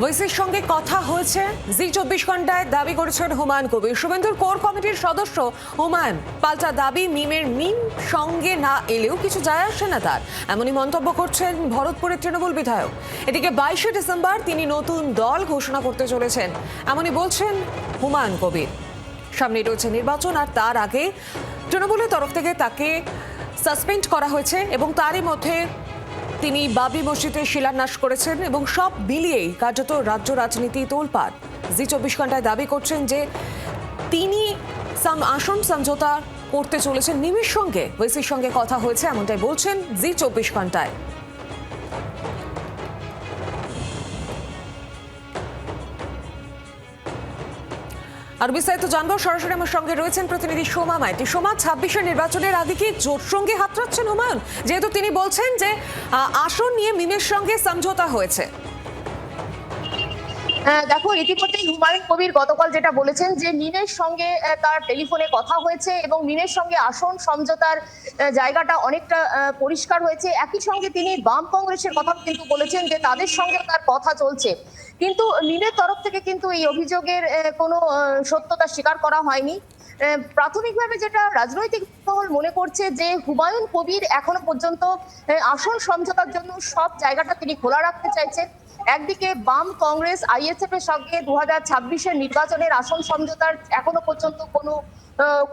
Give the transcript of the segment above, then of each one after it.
ওয়েসির সঙ্গে কথা হয়েছে। জি চব্বিশ ঘন্টায় দাবি করেছেন হুমায়ুন কবির। শুভেন্দুর কোর কমিটির সদস্য হুমায়ুন পাল্টা দাবি, মিমের মিম সঙ্গে না এলেও কিছু যায় আসে না তার। এমনই মন্তব্য করছেন ভরতপুরের তৃণমূল বিধায়ক। এদিকে বাইশে ডিসেম্বর তিনি নতুন দল ঘোষণা করতে চলেছেন। এমনই বলছেন হুমায়ুন কবির। সামনে রয়েছে নির্বাচন আর তার আগে তৃণমূলের তরফ থেকে তাকে সাসপেন্ড করা হয়েছে এবং তারই মধ্যে তিনি বাবি মসজিদে শিলান্যাস করেছেন এবং সব মিলিয়েই কার্যত রাজ্য রাজনীতি তোলপাড়। জি চব্বিশ ঘন্টায় দাবি করছেন যে তিনি আসন সমঝোতা করতে চলেছেন নিমির সঙ্গে, ওয়েসির সঙ্গে কথা হয়েছে, এমনটাই বলছেন জি চব্বিশ ঘন্টায় আর বিস্তারিত জানব সরাসরি আমার সঙ্গে রয়েছেন প্রতিনিধি সোমা মাইতি। সোমা ছাব্বিশের নির্বাচনের আগে কি জোট সঙ্গে হাতড়াচ্ছেন হুমায়ুন? যেহেতু তিনি বলছেন যে আসন নিয়ে মিমের সঙ্গে সমঝোতা হয়েছে। হ্যাঁ, দেখো, ইতিমধ্যে হুমায়ুন কবির গতকাল যেটা বলেছেন যে মিনের সঙ্গে তার টেলিফোনে কথা হয়েছে এবং মিনের সঙ্গে আসন সমঝোতার জায়গাটা অনেকটা পরিষ্কার হয়েছে। একই সঙ্গে তিনি বাম কংগ্রেসের কথা কিন্তু বলেছেন যে তাদের সঙ্গে তার কথা চলছে। কিন্তু মিনের তরফ থেকে কিন্তু এই অভিযোগের কোনো সত্যতা স্বীকার করা হয়নি। প্রাথমিকভাবে যেটা রাজনৈতিক মহল মনে করছে যে হুমায়ুন কবির এখনও পর্যন্ত আসন সমঝোতার জন্য সব জায়গাটা তিনি খোলা রাখতে চাইছেন। একদিকে বাম কংগ্রেস আইএসএফ এর সঙ্গে দু হাজার ছাব্বিশের নির্বাচনের আসন সমঝোতার এখনও পর্যন্ত কোনো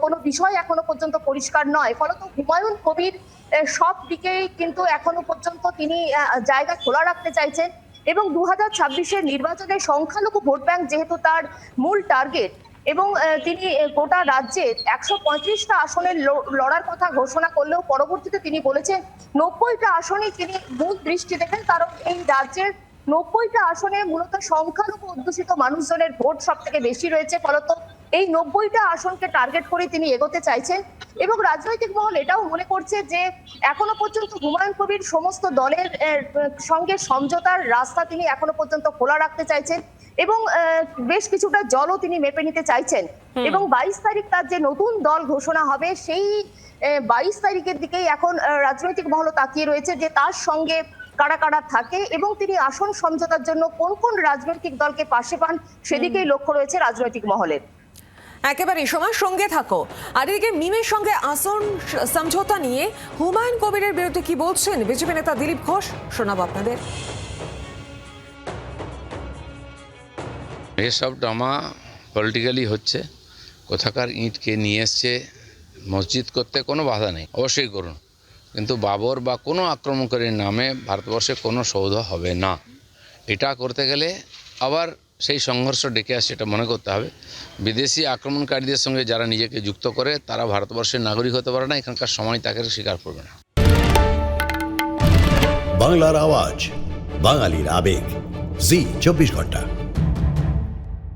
কোনো বিষয় এখনও পর্যন্ত পরিষ্কার নয়। ফলত হুমায়ুন কবির সব দিকেই কিন্তু এখনও পর্যন্ত তিনি জায়গা খোলা রাখতে চাইছেন এবং দু হাজার ছাব্বিশের নির্বাচনে সংখ্যালঘু ভোট ব্যাংক যেহেতু তার মূল টার্গেট এবং তিনি গোটা রাজ্যের একশো পঁয়ত্রিশটা আসনের লড়ার কথা ঘোষণা করলেও পরবর্তীতে তিনি বলেছেন, নব্বইটা আসনে তিনি মূল দৃষ্টি দেবেন কারণ এই রাজ্যের নব্বইটা আসনে মূলত সংখ্যালঘু অধ্যুষিত মানুষজনের ভোট সব থেকে বেশি রয়েছে ফলত এই নব্বইটা আসনকে টার্গেট করে তিনি এগোতে চাইছেন এবং রাজনৈতিক মহল এটাও মনে করছে যে এখনও পর্যন্ত হুমায়ুন কবির সমস্ত দলের সঙ্গে সমঝোতার রাস্তা তিনি এখনও পর্যন্ত খোলা রাখতে চাইছেন এবং বেশ কিছুটা জলও তিনি মেপে নিতে চাইছেন। এবং বাইশ তারিখ তার যে নতুন দল ঘোষণা হবে সেই বাইশ তারিখের দিকেই এখন রাজনৈতিক মহল তাকিয়ে রয়েছে যে তার সঙ্গে কারা কারা থাকে এবং তিনি আসন সমঝোতার জন্য কোন কোন রাজনৈতিক দলকে পাশে পান সেদিকেই লক্ষ্য রয়েছে রাজনৈতিক মহলের একেবারে সময় সঙ্গে থাকো। আর এদিকে মিমের সঙ্গে আসন সমঝোতা নিয়ে হুমায়ুন কবিরের বিরুদ্ধে কি বলছেন বিজেপি নেতা দিলীপ ঘোষ? শোনাবো আপনাদের। এসব ড্রামা পলিটিক্যালি হচ্ছে। কোথাকার ইট কে নিয়ে এসছে মসজিদ করতে কোনো বাধা নেই। অবশ্যই করুন। কিন্তু বাবর বা কোনো আক্রমণকারীর নামে ভারতবর্ষে কোনো সৌধ হবে না। এটা করতে গেলে আবার সেই সংঘর্ষ ডেকে আসছে এটা মনে করতে হবে। বিদেশি আক্রমণকারীদের সঙ্গে যারা নিজেকে যুক্ত করে, তারা ভারতবর্ষের নাগরিক হতে পারে না, এখানকার সময় তাকে স্বীকার করবে না। বাংলার আওয়াজ, বাঙালির আবেগ। জি, চব্বিশ ঘণ্টা।